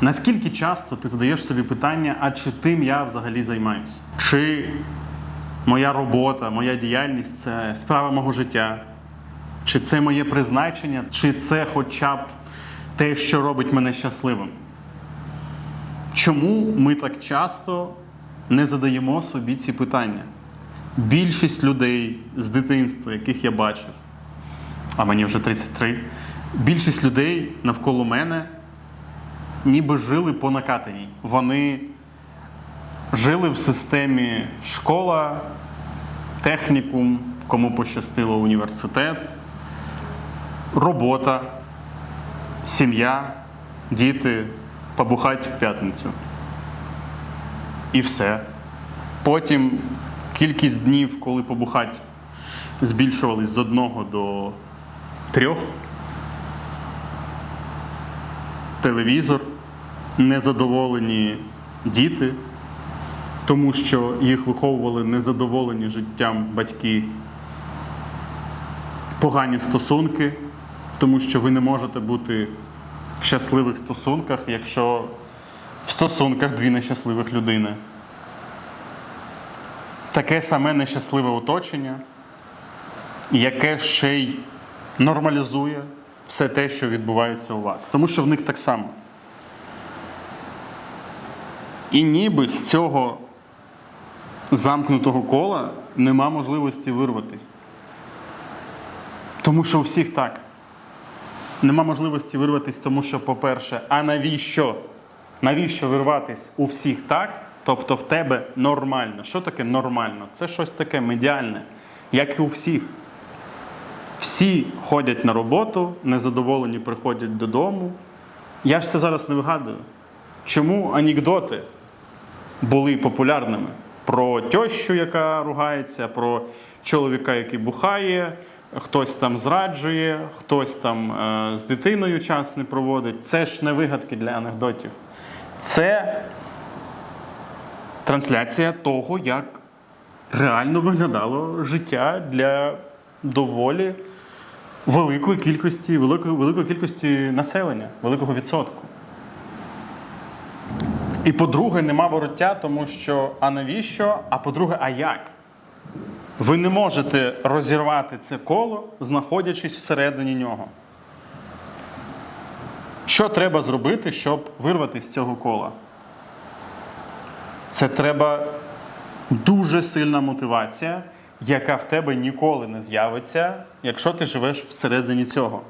Наскільки часто ти задаєш собі питання, а чи тим я взагалі займаюся? Чи моя робота, моя діяльність це справа мого життя? Чи це моє призначення, чи це хоча б те, що робить мене щасливим? Чому ми так часто не задаємо собі ці питання? Більшість людей з дитинства, яких я бачив, а мені вже 33, більшість людей навколо мене ніби жили по накатаній. Вони жили в системі школа, технікум, кому пощастило університет, робота, сім'я, діти, побухать в п'ятницю. І все. Потім кількість днів, коли побухать, збільшувались з одного до трьох. Телевізор, незадоволені діти, тому що їх виховували незадоволені життям батьки, погані стосунки, тому що ви не можете бути в щасливих стосунках, якщо в стосунках дві нещасливих людини. Таке саме нещасливе оточення, яке ще й нормалізує все те, що відбувається у вас. Тому що в них так само. І ніби з цього замкнутого кола нема можливості вирватися. Тому що у всіх так. Нема можливості вирватись, тому що, по-перше, а навіщо? Навіщо вирватись у всіх так? Тобто в тебе нормально. Що таке нормально? Це щось таке медіальне, як і у всіх. Всі ходять на роботу, незадоволені приходять додому. Я ж це зараз не вигадую. Чому анекдоти були популярними? Про тещу, яка ругається, про чоловіка, який бухає, хтось там зраджує, хтось там е, з дитиною час не проводить. Це ж не вигадки для анекдотів. Це трансляція того, як реально виглядало життя для доволі великої кількості, великої, великої кількості населення, великого відсотку. І по-друге, нема вороття, тому що а навіщо? А по-друге, а як? Ви не можете розірвати це коло, знаходячись всередині нього. Що треба зробити, щоб вирвати з цього кола? Це треба дуже сильна мотивація, яка в тебе ніколи не з'явиться, якщо ти живеш всередині цього.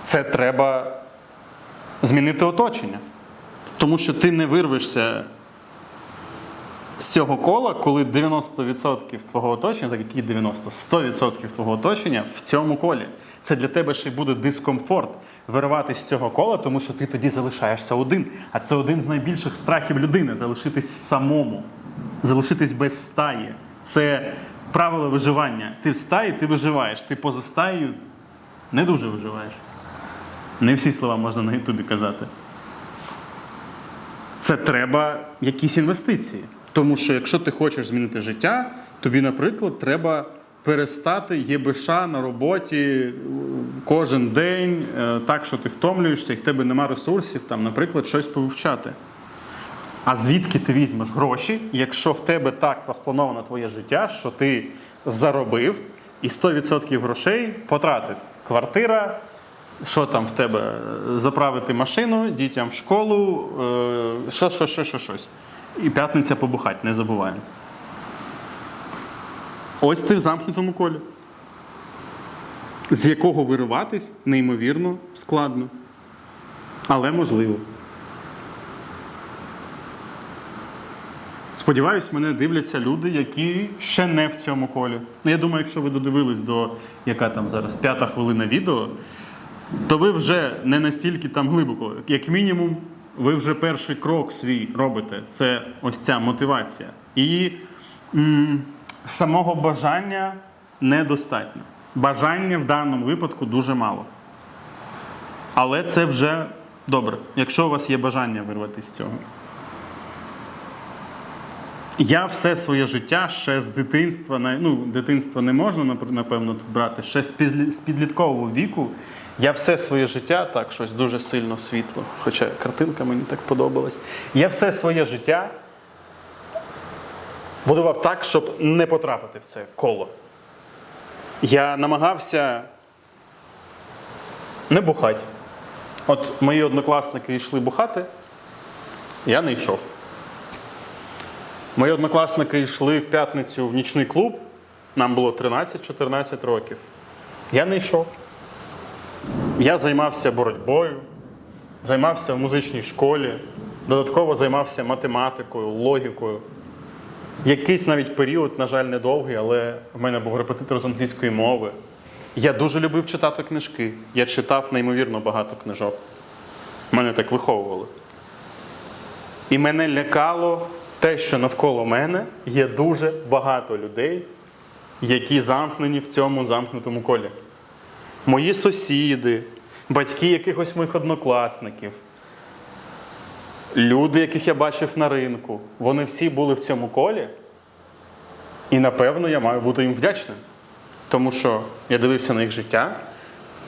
Це треба змінити оточення. Тому що ти не вирвешся з цього кола, коли 90% твого оточення, так які 90, 100% твого оточення в цьому колі. Це для тебе ще й буде дискомфорт вирватися з цього кола, тому що ти тоді залишаєшся один. А це один з найбільших страхів людини залишитись самому, залишитись без стаї. Це правило виживання. Ти в стаї, ти виживаєш. Ти поза стаєю не дуже виживаєш. Не всі слова можна на Ютубі казати. Це треба якісь інвестиції. Тому що якщо ти хочеш змінити життя, тобі, наприклад, треба перестати ЄБШ на роботі е, кожен день, е, так що ти втомлюєшся і в тебе нема ресурсів, там, наприклад, щось повивчати. А звідки ти візьмеш гроші, якщо в тебе так розплановано твоє життя, що ти заробив і 100% грошей потратив? Квартира, що там в тебе? Заправити машину, дітям в школу, е, що, що, що, що, щось. І п'ятниця побухать, не забуваємо. Ось ти в замкнутому колі, з якого вириватись неймовірно складно. Але можливо. Сподіваюсь, мене дивляться люди, які ще не в цьому колі. Ну, я думаю, якщо ви додивились до яка там зараз п'ята хвилина відео, то ви вже не настільки там глибоко. Як мінімум, ви вже перший крок свій робите. Це ось ця мотивація. І м, самого бажання недостатньо. Бажання в даному випадку дуже мало. Але це вже добре, якщо у вас є бажання вирватися з цього. Я все своє життя ще з дитинства, ну, дитинства не можна, напевно, тут брати, ще з підліткового віку Я все своє життя, так, щось дуже сильно світло, хоча картинка мені так подобалась. Я все своє життя будував так, щоб не потрапити в це коло. Я намагався не бухати. От мої однокласники йшли бухати, я не йшов. Мої однокласники йшли в п'ятницю в нічний клуб, нам було 13-14 років. Я не йшов. Я займався боротьбою, займався в музичній школі, додатково займався математикою, логікою. Якийсь навіть період, на жаль, недовгий, але в мене був репетитор з англійської мови. Я дуже любив читати книжки. Я читав неймовірно багато книжок. Мене так виховували. І мене лякало те, що навколо мене є дуже багато людей, які замкнені в цьому замкнутому колі. Мої сусіди, батьки якихось моїх однокласників, люди, яких я бачив на ринку, вони всі були в цьому колі. І напевно я маю бути їм вдячним. Тому що я дивився на їх життя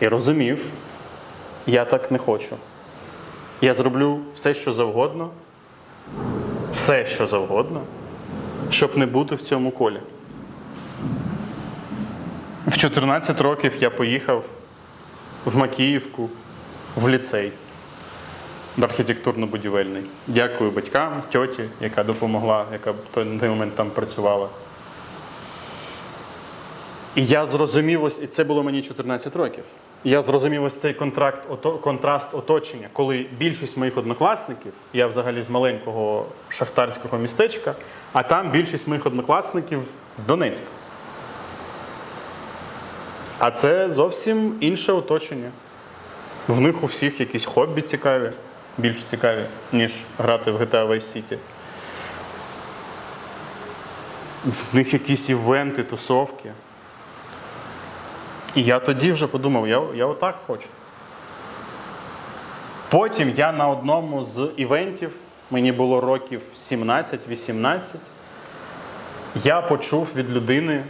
і розумів, я так не хочу. Я зроблю все, що завгодно, все, що завгодно, щоб не бути в цьому колі. В 14 років я поїхав в Макіївку, в ліцей архітектурно-будівельний. Дякую батькам, тьоті, яка допомогла, яка на той момент там працювала. І я зрозумів ось, і це було мені 14 років. Я зрозумів ось цей контракт, контраст оточення, коли більшість моїх однокласників, я взагалі з маленького шахтарського містечка, а там більшість моїх однокласників з Донецька. А це зовсім інше оточення. В них у всіх якісь хобі цікаві, більш цікаві, ніж грати в GTA Vice City. В них якісь івенти, тусовки. І я тоді вже подумав, я, я отак хочу. Потім я на одному з івентів, мені було років 17-18, я почув від людини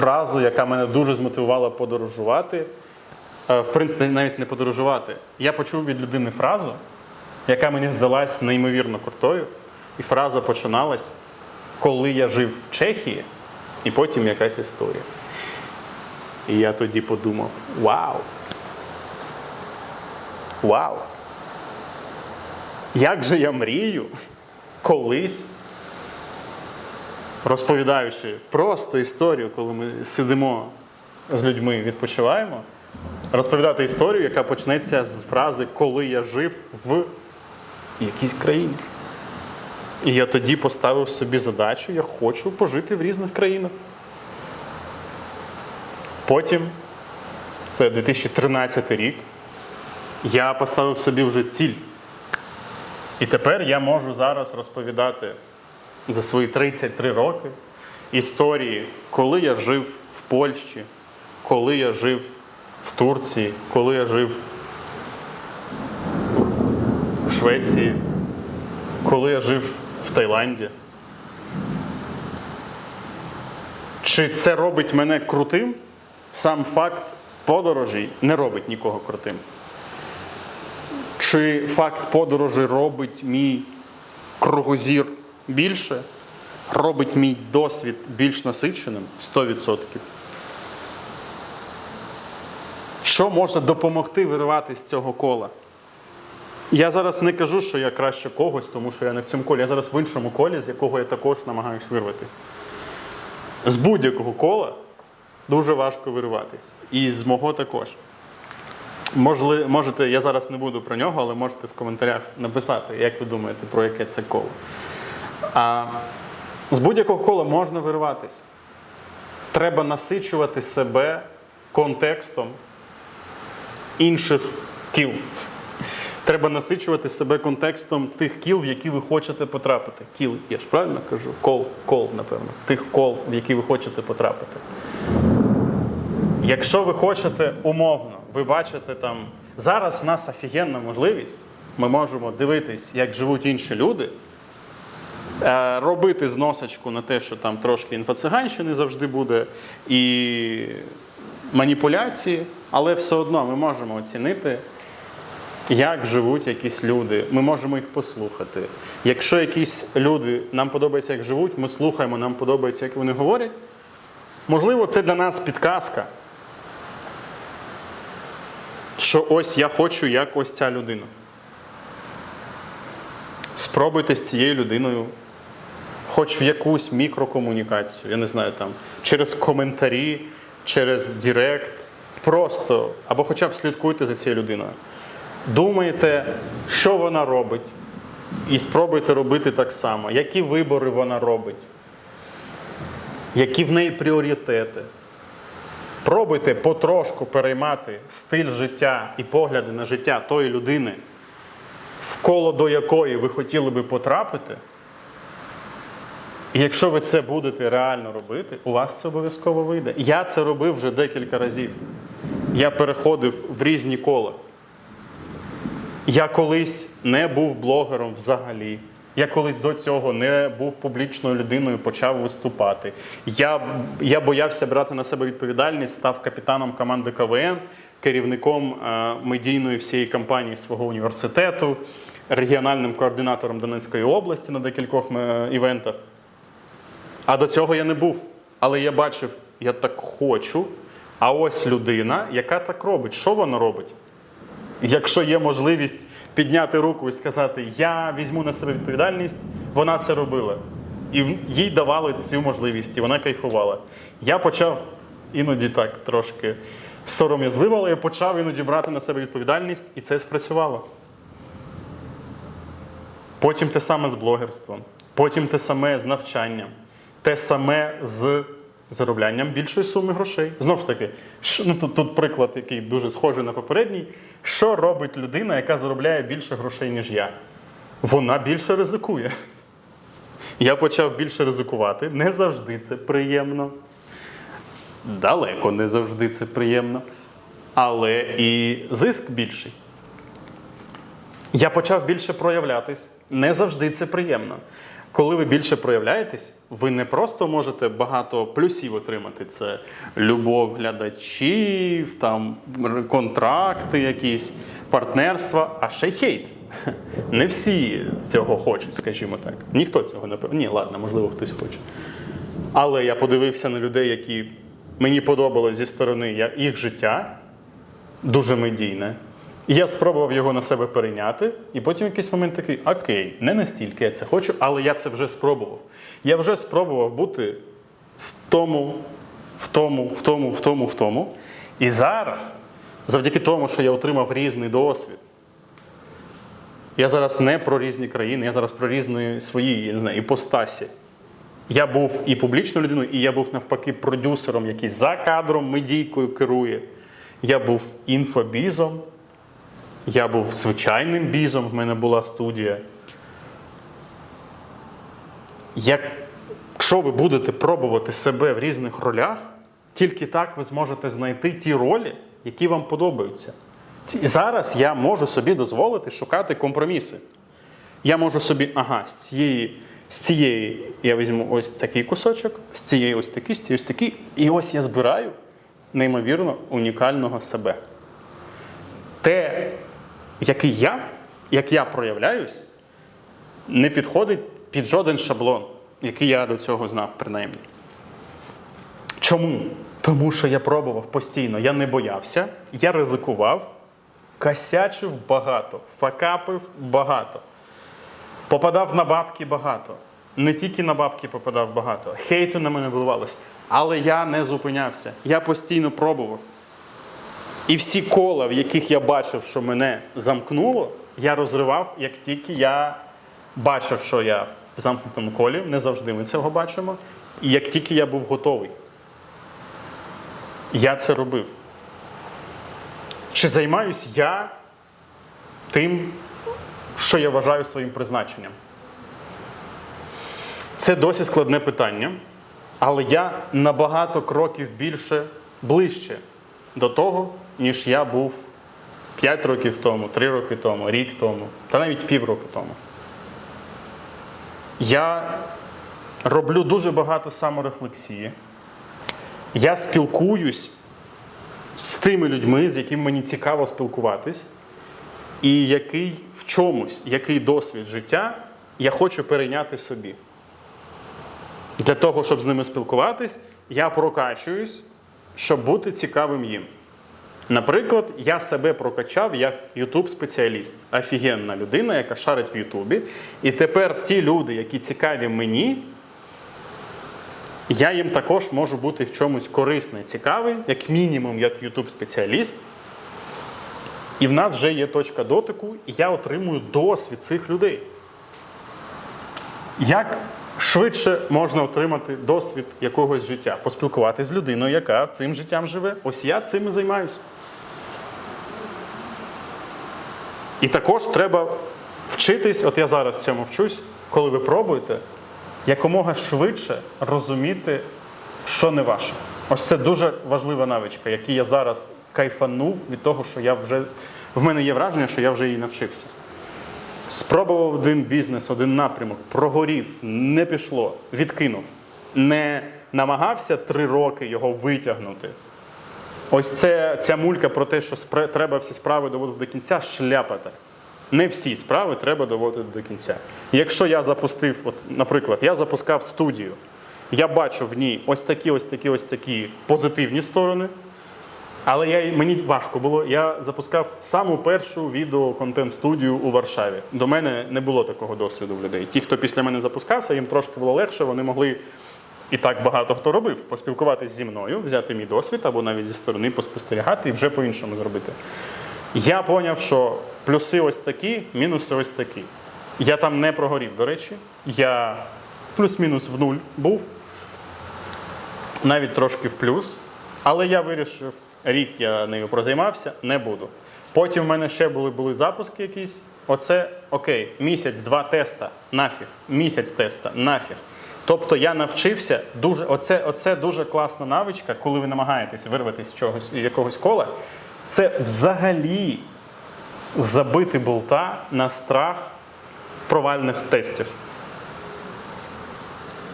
фразу, яка мене дуже змотивувала подорожувати. Е, В принципі, навіть не подорожувати. Я почув від людини фразу, яка мені здалась неймовірно крутою. І фраза починалась, коли я жив в Чехії, і потім якась історія. І я тоді подумав: вау! Вау! Як же я мрію колись, розповідаючи просто історію, коли ми сидимо з людьми, відпочиваємо, розповідати історію, яка почнеться з фрази Коли я жив в якійсь країні. І я тоді поставив собі задачу, я хочу пожити в різних країнах. Потім, це 2013 рік, я поставив собі вже ціль. І тепер я можу зараз розповідати за свої 33 роки історії, коли я жив в Польщі, коли я жив в Турції, коли я жив в Швеції, коли я жив в Таїланді. Чи це робить мене крутим? Сам факт подорожей не робить нікого крутим. Чи факт подорожі робить мій кругозір більше, робить мій досвід більш насиченим 100%. Що може допомогти вириватися з цього кола? Я зараз не кажу, що я краще когось, тому що я не в цьому колі. Я зараз в іншому колі, з якого я також намагаюся вирватися. З будь-якого кола дуже важко вириватись. І з мого також. Можли, можете, я зараз не буду про нього, але можете в коментарях написати, як ви думаєте, про яке це коло. А з будь-якого кола можна вириватися. Треба насичувати себе контекстом інших кіл. Треба насичувати себе контекстом тих кіл, в які ви хочете потрапити. Кіл, я ж правильно кажу? Кол, кол, напевно. Тих кол, в які ви хочете потрапити. Якщо ви хочете умовно, ви бачите там. Зараз в нас офігенна можливість. Ми можемо дивитись, як живуть інші люди, робити зносочку на те, що там трошки інфоциганщини завжди буде, і маніпуляції, але все одно ми можемо оцінити, як живуть якісь люди. Ми можемо їх послухати. Якщо якісь люди нам подобається, як живуть, ми слухаємо, нам подобається, як вони говорять. Можливо, це для нас підказка. Що ось я хочу, як ось ця людина. Спробуйте з цією людиною хоч в якусь мікрокомунікацію, я не знаю, там, через коментарі, через Директ, просто, або хоча б слідкуйте за цією людиною. Думайте, що вона робить, і спробуйте робити так само, які вибори вона робить, які в неї пріоритети. Пробуйте потрошку переймати стиль життя і погляди на життя тої людини, в коло до якої ви хотіли би потрапити. І якщо ви це будете реально робити, у вас це обов'язково вийде. Я це робив вже декілька разів. Я переходив в різні кола. Я колись не був блогером взагалі. Я колись до цього не був публічною людиною, почав виступати. Я, я боявся брати на себе відповідальність, став капітаном команди КВН, керівником е, медійної всієї кампанії свого університету, регіональним координатором Донецької області на декількох е, івентах. А до цього я не був. Але я бачив, я так хочу. А ось людина, яка так робить. Що вона робить? Якщо є можливість підняти руку і сказати, я візьму на себе відповідальність, вона це робила. І їй давали цю можливість, і вона кайфувала. Я почав іноді так трошки сором'язливо, але я почав іноді брати на себе відповідальність, і це спрацювало. Потім те саме з блогерством, потім те саме з навчанням, те саме з зароблянням більшої суми грошей. Знову ж таки, ну, тут, тут приклад, який дуже схожий на попередній. Що робить людина, яка заробляє більше грошей, ніж я? Вона більше ризикує. Я почав більше ризикувати. Не завжди це приємно. Далеко не завжди це приємно. Але і зиск більший. Я почав більше проявлятись. Не завжди це приємно. Коли ви більше проявляєтесь, ви не просто можете багато плюсів отримати. Це любов глядачів, там контракти, якісь партнерства, а ще й хейт. Не всі цього хочуть, скажімо так. Ніхто цього не Ні, ладно, можливо, хтось хоче. Але я подивився на людей, які мені подобалось зі сторони їх життя, дуже медійне. І я спробував його на себе перейняти, і потім якийсь момент такий: окей, не настільки я це хочу, але я це вже спробував. Я вже спробував бути в тому, в тому, в тому, в тому, в тому. І зараз, завдяки тому, що я отримав різний досвід, я зараз не про різні країни, я зараз про різні свої я не знаю, іпостасі. Я був і публічною людиною, і я був навпаки продюсером, який за кадром медійкою керує. Я був інфобізом, я був звичайним бізом, в мене була студія. Якщо ви будете пробувати себе в різних ролях, тільки так ви зможете знайти ті ролі, які вам подобаються. Ці- Зараз я можу собі дозволити шукати компроміси. Я можу собі, ага, з цієї, з цієї я візьму ось такий кусочок, з цієї ось такий, з цієї ось такий. І ось я збираю неймовірно унікального себе. Те, який я, як я проявляюсь, не підходить під жоден шаблон, який я до цього знав, принаймні. Чому? Тому що я пробував постійно, я не боявся, я ризикував, косячив багато, факапив багато. Попадав на бабки багато. Не тільки на бабки попадав багато, хейту на мене виливалось. Але я не зупинявся. Я постійно пробував. І всі кола, в яких я бачив, що мене замкнуло, я розривав, як тільки я бачив, що я в замкнутому колі, не завжди ми цього бачимо. І як тільки я був готовий, я це робив. Чи займаюсь я тим, що я вважаю своїм призначенням? Це досі складне питання, але я набагато кроків більше ближче до того, ніж я був 5 років тому, 3 роки тому, рік тому, та навіть півроку тому. Я роблю дуже багато саморефлексії. Я спілкуюсь з тими людьми, з якими мені цікаво спілкуватись, і який в чомусь, який досвід життя я хочу перейняти собі. Для того, щоб з ними спілкуватись, я прокачуюсь, щоб бути цікавим їм. Наприклад, я себе прокачав як Ютуб-спеціаліст, офігенна людина, яка шарить в Ютубі. І тепер ті люди, які цікаві мені, я їм також можу бути в чомусь корисний, цікавий, як мінімум, як Ютуб-спеціаліст. І в нас вже є точка дотику, і я отримую досвід цих людей. Як швидше можна отримати досвід якогось життя? Поспілкуватися з людиною, яка цим життям живе. Ось я цим і займаюся. І також треба вчитись, от я зараз цьому вчусь, коли ви пробуєте, якомога швидше розуміти, що не ваше. Ось це дуже важлива навичка, яку я зараз кайфанув від того, що я вже в мене є враження, що я вже її навчився. Спробував один бізнес, один напрямок, прогорів, не пішло, відкинув. Не намагався три роки його витягнути. Ось це, ця мулька про те, що спре- треба всі справи доводити до кінця, шляпата. Не всі справи треба доводити до кінця. Якщо я запустив, от, наприклад, я запускав студію, я бачу в ній ось такі, ось такі, ось такі позитивні сторони. Але я, мені важко було. Я запускав саму першу відео-контент-студію у Варшаві. До мене не було такого досвіду в людей. Ті, хто після мене запускався, їм трошки було легше, вони могли і так багато хто робив, поспілкуватись зі мною, взяти мій досвід або навіть зі сторони поспостерігати і вже по-іншому зробити. Я зрозумів, що плюси ось такі, мінуси ось такі. Я там не прогорів, до речі. Я плюс-мінус в нуль був, навіть трошки в плюс. Але я вирішив, рік я нею прозаймався, не буду. Потім в мене ще були, були запуски якісь. Оце окей, місяць-два теста, нафіг, місяць теста, нафіг. Тобто я навчився дуже, оце, оце дуже класна навичка, коли ви намагаєтесь вирватися з чогось якогось кола. Це взагалі забити болта на страх провальних тестів.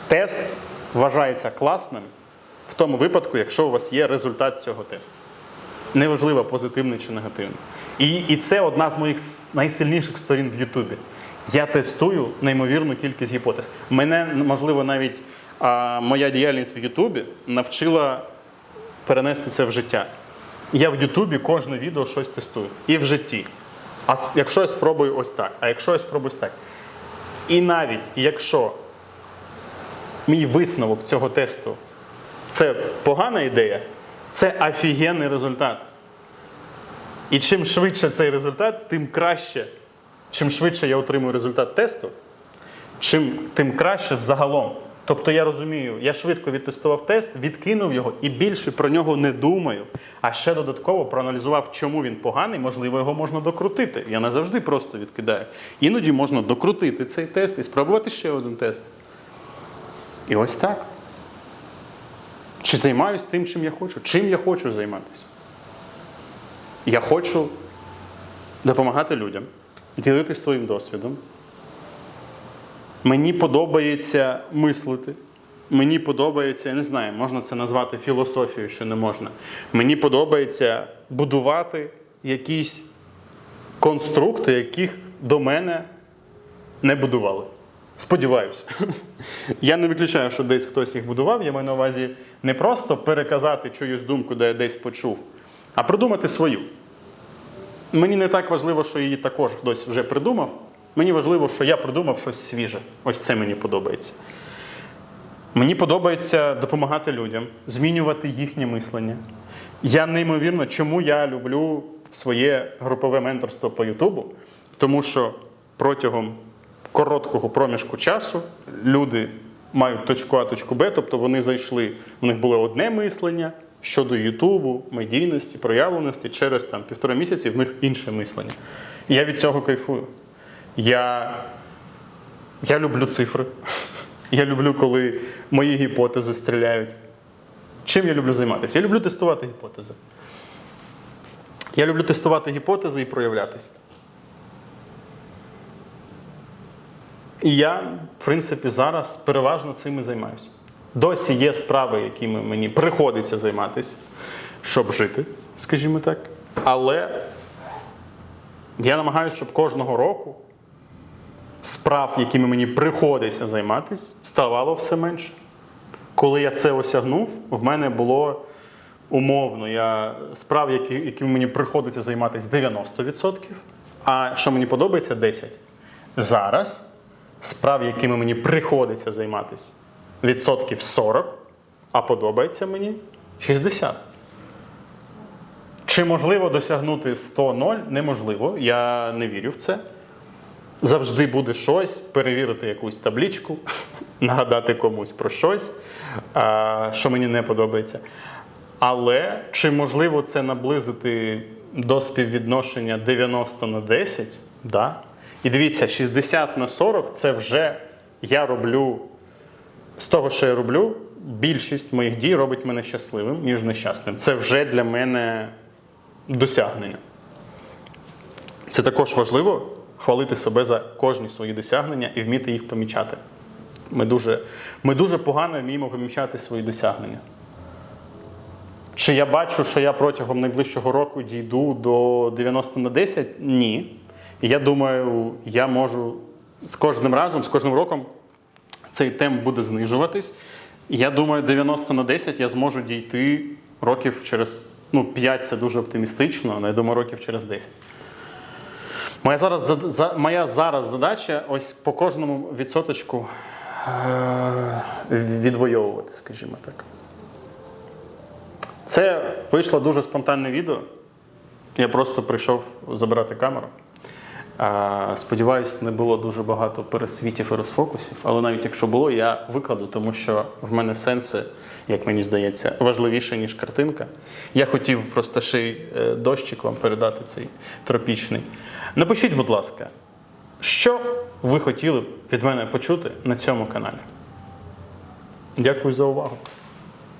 Тест вважається класним в тому випадку, якщо у вас є результат цього тесту. Неважливо, позитивний чи негативний. І, і це одна з моїх найсильніших сторін в Ютубі. Я тестую неймовірну кількість гіпотез. Мене, можливо, навіть а, моя діяльність в Ютубі навчила перенести це в життя. Я в Ютубі кожне відео щось тестую. І в житті. А якщо я спробую ось так, а якщо я спробую ось так. І навіть якщо мій висновок цього тесту це погана ідея, це офігенний результат. І чим швидше цей результат, тим краще. Чим швидше я отримую результат тесту, чим тим краще взагалом. Тобто я розумію, я швидко відтестував тест, відкинув його і більше про нього не думаю. А ще додатково проаналізував, чому він поганий, можливо, його можна докрутити. Я не завжди просто відкидаю. Іноді можна докрутити цей тест і спробувати ще один тест. І ось так. Чи займаюсь тим, чим я хочу? Чим я хочу займатися? Я хочу допомагати людям, ділитися своїм досвідом. Мені подобається мислити. Мені подобається, я не знаю, можна це назвати філософією, що не можна. Мені подобається будувати якісь конструкти, яких до мене не будували. Сподіваюся. Я не виключаю, що десь хтось їх будував. Я маю на увазі не просто переказати чиюсь думку, де я десь почув, а придумати свою. Мені не так важливо, що її також хтось вже придумав. Мені важливо, що я придумав щось свіже. Ось це мені подобається. Мені подобається допомагати людям, змінювати їхнє мислення. Я неймовірно, чому я люблю своє групове менторство по Ютубу, тому що протягом короткого проміжку часу люди мають точку А, точку Б, тобто вони зайшли, у них було одне мислення щодо Ютубу, медійності, проявленості, через там півтора місяці в них інше мислення. І я від цього кайфую. Я, я люблю цифри. Я люблю, коли мої гіпотези стріляють. Чим я люблю займатися? Я люблю тестувати гіпотези. Я люблю тестувати гіпотези і проявлятися. І я, в принципі, зараз переважно цим і займаюся. Досі є справи, якими мені приходиться займатися, щоб жити. скажімо так. Але я намагаюся, щоб кожного року справ, якими мені приходиться займатися, ставало все менше. Коли я це осягнув, в мене було умовно, я справ, які, якими мені приходиться займатися 90%, а що мені подобається 10%. Зараз справ, якими мені приходиться займатися відсотків 40, а подобається мені 60. Чи можливо досягнути 100-0? Неможливо. Я не вірю в це. Завжди буде щось, перевірити якусь таблічку, нагадати комусь про щось, що мені не подобається. Але чи можливо це наблизити до співвідношення 90 на 10? Да. І дивіться, 60 на 40 це вже я роблю з того, що я роблю, більшість моїх дій робить мене щасливим, ніж нещасним. Це вже для мене досягнення. Це також важливо хвалити себе за кожні свої досягнення і вміти їх помічати. Ми дуже, ми дуже погано вміємо помічати свої досягнення. Чи я бачу, що я протягом найближчого року дійду до 90 на 10? Ні. Я думаю, я можу з кожним разом, з кожним роком цей темп буде знижуватись. Я думаю, 90 на 10 я зможу дійти років через ну, 5 це дуже оптимістично, але я думаю, років через 10. Моя зараз, за- моя зараз задача ось по кожному відсоточку е- відвоювати, скажімо так. Це вийшло дуже спонтанне відео. Я просто прийшов забирати камеру. Сподіваюсь, не було дуже багато пересвітів і розфокусів, але навіть якщо було, я викладу, тому що в мене сенси, як мені здається, важливіше, ніж картинка. Я хотів просто ще й е, дощик вам передати цей тропічний. Напишіть, будь ласка, що ви хотіли б від мене почути на цьому каналі. Дякую за увагу.